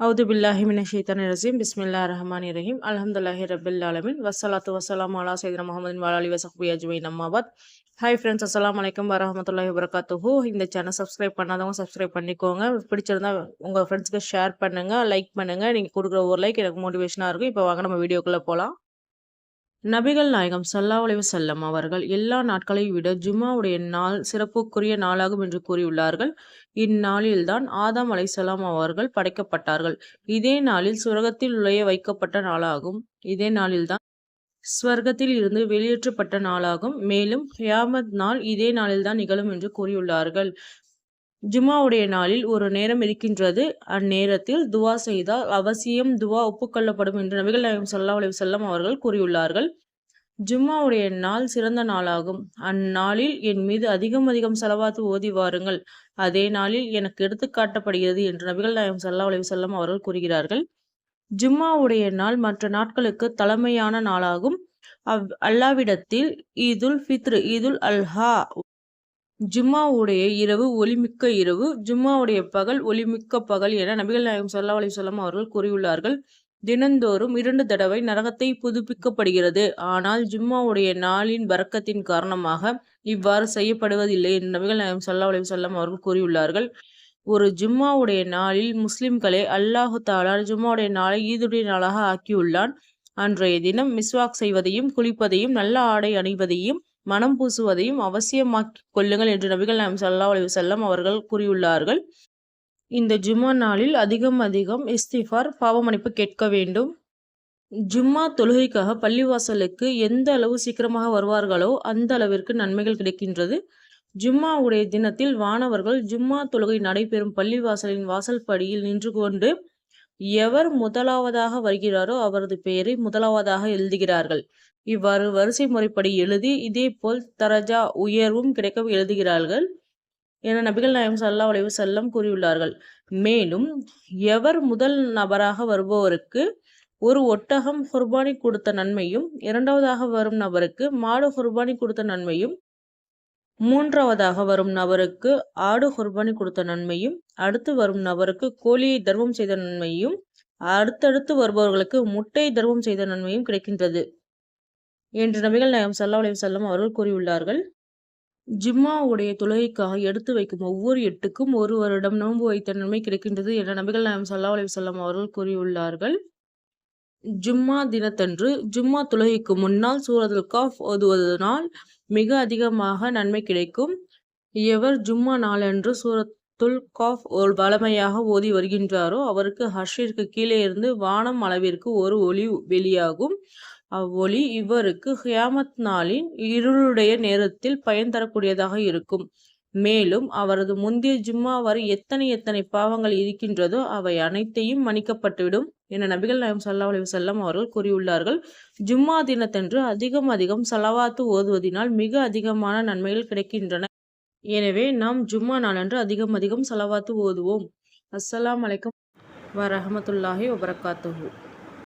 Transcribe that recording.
அவுது பில்லாஹிமின் ஷீத்தான் ரசீம் பிஸ்மில்லா ரஹ்மான் ரஹீம். அலமதுல்லாஹி ரபில் அலமின் வசலாத்து வசலாம் அலா சைதனா முகமது வலாலி வசஹபி அஜ்மீன். அம்மாபாத் ஹாய் ஃப்ரெண்ட்ஸ் அஸ்லாம் வலைக்கம் வரமத்துல்லாஹி வரகாத்துஹூ இந்த சேனல் சப்ஸ்கிரைப் பண்ணாதவங்க சப்ஸ்கிரைப் பண்ணிக்கோங்க. பிடிச்சிருந்தா உங்கள் ஃப்ரெண்ட்ஸ்க்கு ஷேர் பண்ணுங்கள் லைக் பண்ணுங்கள் நீங்கள் கொடுக்குற ஒரு லைக் எனக்கு மோட்டிவேஷனாக இருக்கும். இப்போ வாங்க நம்ம வீடியோக்குள்ளே போகலாம் நபிகள் நாயகம் சல்லா உலைவு செல்லம் அவர்கள் எல்லா நாட்களை விட ஜும்மாவுடைய நாள் சிறப்புக்குரிய நாளாகும் என்று கூறியுள்ளார்கள். இந்நாளில்தான் ஆதாம் அலைசலாம் அவர்கள் படைக்கப்பட்டார்கள். இதே நாளில் சுரகத்தில் உழைய வைக்கப்பட்ட நாளாகும். இதே நாளில்தான் ஸ்வர்க்கத்தில் இருந்து வெளியேற்றப்பட்ட நாளாகும். மேலும் ஹியாமத் நாள் இதே நாளில்தான் நிகழும் என்று கூறியுள்ளார்கள். ஜுமாவுடைய நாளில் ஒரு நேரம் இருக்கின்றது. அந்நேரத்தில் துவா செய்தால் அவசியம் துவா ஒப்புக்கொள்ளப்படும் என்று நபிகள் நாயகம் சல்லா அலி செல்லம் அவர்கள் கூறியுள்ளார்கள். ஜும்மாவுடைய நாள் சிறந்த நாளாகும். அந்நாளில் என் மீது அதிகம் அதிகம் செலவாத்து ஓதி வாருங்கள். அதே நாளில் எனக்கு எடுத்துக்காட்டப்படுகிறது என்று நபிகள் நாயகம் சல்லா அலி செல்லம் அவர்கள் கூறுகிறார்கள். ஜும்மாவுடைய நாள் மற்ற நாட்களுக்கு தலைமையான நாளாகும். அவ் அல்லாவிடத்தில் ஈதுல் ஃபித்ரு ஈதுல் அல்ஹா ஜும்மாவுடைய இரவு ஒளிமிக்க இரவு ஜும்மாவுடைய பகல் ஒளிமிக்க பகல் என நபிகள் நாயகம் சல்லா அலி சொல்லம் அவர்கள் கூறியுள்ளார்கள். தினந்தோறும் இரண்டு தடவை நரகத்தை புதுப்பிக்கப்படுகிறது. ஆனால் ஜும்மாவுடைய நாளின் வரக்கத்தின் காரணமாக இவ்வாறு செய்யப்படுவதில்லை என்று நபிகள் நாயகம் சல்லா அலி சொல்லம் அவர்கள் கூறியுள்ளார்கள். ஒரு ஜும்மாவுடைய நாளில் முஸ்லிம்களை அல்லாஹு தாலா ஜும்மாவுடைய நாளை ஈதுடைய நாளாக ஆக்கியுள்ளான். அன்றைய தினம் மிஸ்வாக் செய்வதையும் குளிப்பதையும் நல்ல ஆடை அணிவதையும் மனம் பூசுவதையும் அவசியமாக்கி கொள்ளுங்கள் என்று நபிகள் நாயம் சல்லா அலி செல்லம் அவர்கள் கூறியுள்ளார்கள். இந்த ஜும்மா நாளில் அதிகம் அதிகம் இஸ்திஃபார் பாவமணிப்பு கேட்க வேண்டும். ஜும்மா தொழுகைக்காக பள்ளிவாசலுக்கு எந்த அளவு சீக்கிரமாக வருவார்களோ அந்த அளவிற்கு நன்மைகள் கிடைக்கின்றது. ஜும்மாவுடைய தினத்தில் வானவர்கள் ஜும்மா தொழுகை நடைபெறும் பள்ளிவாசலின் வாசல் படியில் நின்று கொண்டு எவர் முதலாவதாக வருகிறாரோ அவரது பெயரை முதலாவதாக எழுதுகிறார்கள். இவ்வாறு வரிசை முறைப்படி எழுதி இதே போல் தரஜா உயர்வும் கிடைக்க எழுதுகிறார்கள். என நபிகள் நாயம் சல்லா உலைவு செல்லம் கூறியுள்ளார்கள். மேலும் எவர் முதல் நபராக வருபவருக்கு ஒரு ஒட்டகம் குர்பானி கொடுத்த நன்மையும் இரண்டாவதாக வரும் நபருக்கு மாடு குர்பானி கொடுத்த நன்மையும் மூன்றாவதாக வரும் நபருக்கு ஆடு குர்பானி கொடுத்த நன்மையும் அடுத்து வரும் நபருக்கு கோழியை தர்மம் செய்த நன்மையும் அடுத்தடுத்து வருபவர்களுக்கு முட்டை தர்மம் செய்த நன்மையும் கிடைக்கின்றது என்று நபிகள் நாயம் சல்லா அலி செல்லம் அவர்கள் கூறியுள்ளார்கள். ஜிம்மாவுடைய தொழுகைக்காக எடுத்து வைக்கும் ஒவ்வொரு எட்டுக்கும் ஒரு வருடம் நோன்பு வைத்த நன்மை கிடைக்கின்றது என நபிகள் நாயம் சல்லா அலி செல்லம் அவர்கள் கூறியுள்ளார்கள். ஜும்மா தினத்தன்று ஜும்மா தொழுகைக்கு முன்னால் சூரதுல் காஃப் ஓதுவதனால் மிக அதிகமாக நன்மை கிடைக்கும். எவர் ஜும்மா நாளன்று சூரத்துல் காஃப் ஒரு வளமையாக ஓதி வருகின்றாரோ அவருக்கு ஹர்ஷிற்கு கீழே இருந்து வானம் அளவிற்கு ஒரு ஒளி வெளியாகும். அவ்வொளி இவருக்கு ஹியாமத் நாளின் இருளுடைய நேரத்தில் பயன் தரக்கூடியதாக இருக்கும். மேலும் அவரது முந்தைய ஜும்மா வரை எத்தனை எத்தனை பாவங்கள் இருக்கின்றதோ அவை அனைத்தையும் மன்னிக்கப்பட்டுவிடும். என நபிகள் நாயம் சல்லா அலி வல்லம் அவர்கள் கூறியுள்ளார்கள். ஜும்மா தினத்தன்று அதிகம் அதிகம் செலவாத்து ஓதுவதினால் மிக அதிகமான நன்மைகள் கிடைக்கின்றன. எனவே நாம் ஜும்மா நாளன்று அதிகம் அதிகம் செலவாத்து ஓதுவோம். அஸ்ஸலாம் வலைக்கம் வரஹமத்துல்லாஹி வபரகாத்துஹூ.